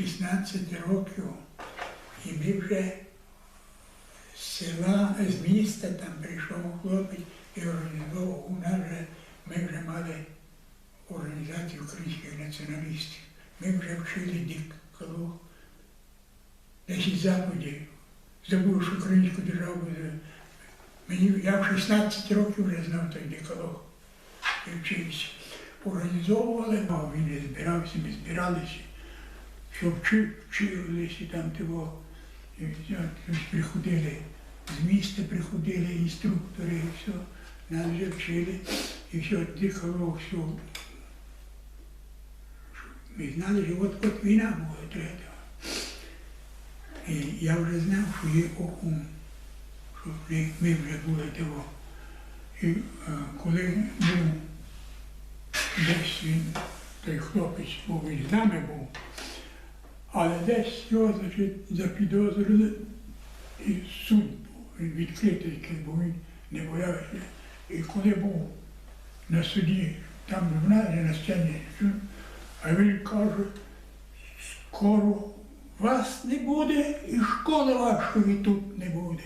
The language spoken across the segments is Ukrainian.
16 років, і ми вже з села, з міста там прийшов хлопець і організовував. У нас вже ми вже мали організацію українських націоналістів. Ми вже вчили декалог, 10 заходів. Забув, що українську державу. Мені, я в 16 років вже знав той декалог і вчився. Організовували, а він збирався, ми збиралися, що вчив, вчилися там того. І приходили, з міста приходили інструктори, і все, нас вже вчили, і все, дихало, все. Ми знали, що от, от війна буде треба. І я вже знав, що є ОУН, що ми, вже були того. І е, коли був десь він, той хлопець був, він з нами був, але десь його значить, запідозрили, і суд був відкритий, який був, він не боявся. І коли був на суді, там в нас на сцені, а він каже, скоро вас не буде і школи вашої тут не буде.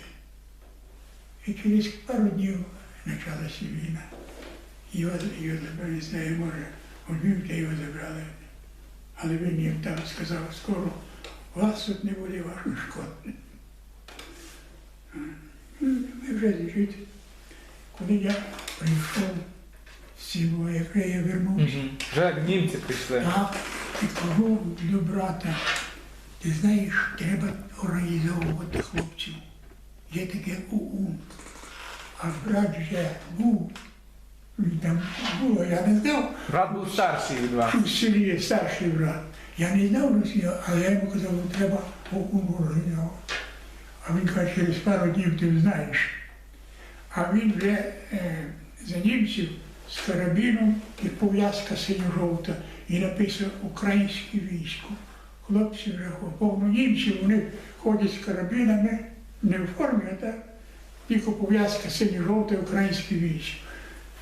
І через пару днів почалася війна. Його, його забрали, знаю, може, у Львів де його забрали. Але він їм там сказав, скоро вас тут не буде вашої школи. Ми вже жити. Коли я прийшов з цього, як я вернувся. Вже німці прийшли. так, і кажу до брата, ти знаєш, треба організовувати хлопців. Є таке УУ. А брат вже був, він там було, я не знав, Брат був старший від вас. в селі є старший брат. Я не знав Росію, але я йому казав, що треба ОУН організовувати. А він каже, через пару днів ти знаєш. А він вже е, за німців з карабіном і пов'язка синьо-жовта, і написано Українське військо. Хлопці вже повно німців, вони ходять з карабінами, не в формі, а так. Тільки пов'язка синьо-жовта українське військо.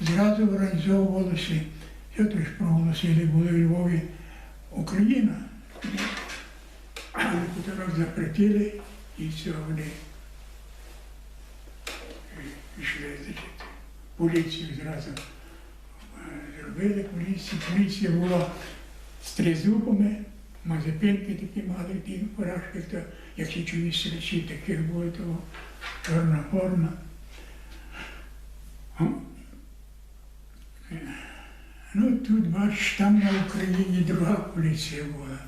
Зразу організовувалося, що ж проголосили, були в Львові Україна. Але потім запретили і все вони пішли, значить, поліцію зразу е, зробили поліцію. Поліція була з тризубами, мазепинки такі мали, ті поражки, то як січові стрільці, таких було того чорна форма. Ну, тут, бачиш, там на Україні друга поліція була.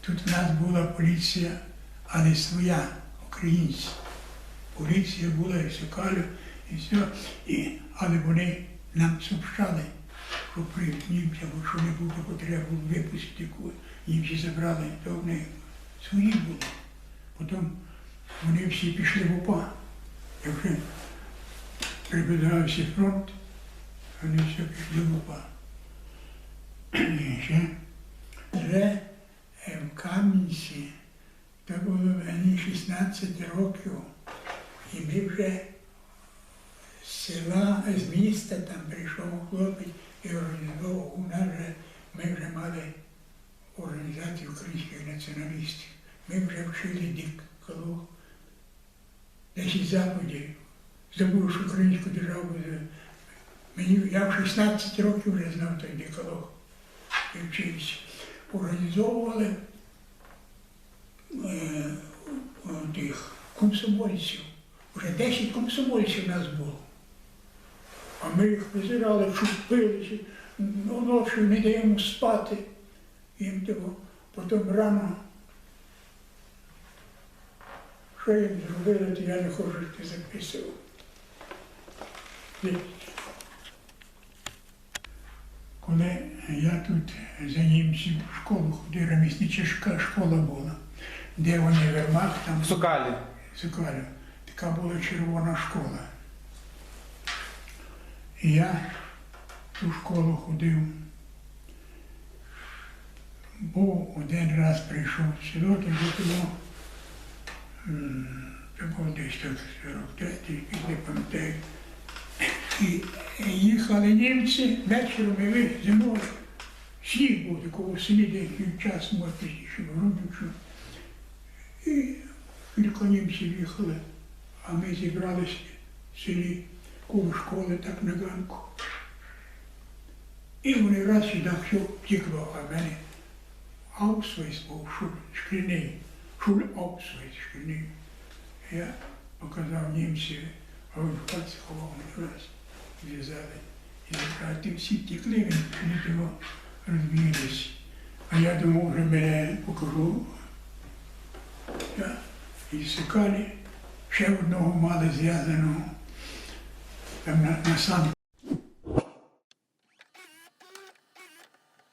Тут в нас була поліція, але своя, українська. Поліція була і Сокалю, і все. І, але вони нам сообщали, що при бо що не було, було випустити, німці забрали, то вони свої були. Потім вони всі пішли в УПА. Як вже приближався фронт, вони все пішли в УПА. Ще вже в Кам'янці, то було мені 16 років, і ми вже з села, з міста там прийшов хлопець і організовував. У нас вже ми вже мали організацію українських націоналістів. Ми вже вчили декалог, 10 заходів. Забув, що українську державу. Мені, я в 16 років вже знав той декалог і. Організовували е, тих комсомольців. Уже 10 комсомольців нас було. А ми їх визирали, чупилися, ну, ночі не даємо спати. Їм того. Потім рано. Що їм зробили, то я не хочу, ти записував. Коли я тут за німців в школу ходив, реміснича школа була, де вони вермах, там В Сокалі. Сокалю, така була червона школа. І я в ту школу ходив. Був один раз прийшов в село, було, це було десь так 43, не пам'ятаю. І їхали німці вечором і ви зимою. сніг був такого в селі деякий час, може пізніше в Рудничу. І кілька німців їхали, а ми зібралися в селі коло школи, так на ганку. І вони раз так все втекло, а в мене Аусвейс був шуль, шкільний, шуль Аусвейс шкільний. Я показав німцеві, а він пальці ховав мене раз, зв'язали. І сказали, ти всі втекли, він не того розбіглись. А я думав, вже мене покажу. Я і сукали ще одного мали зв'язаного. Там на, на санках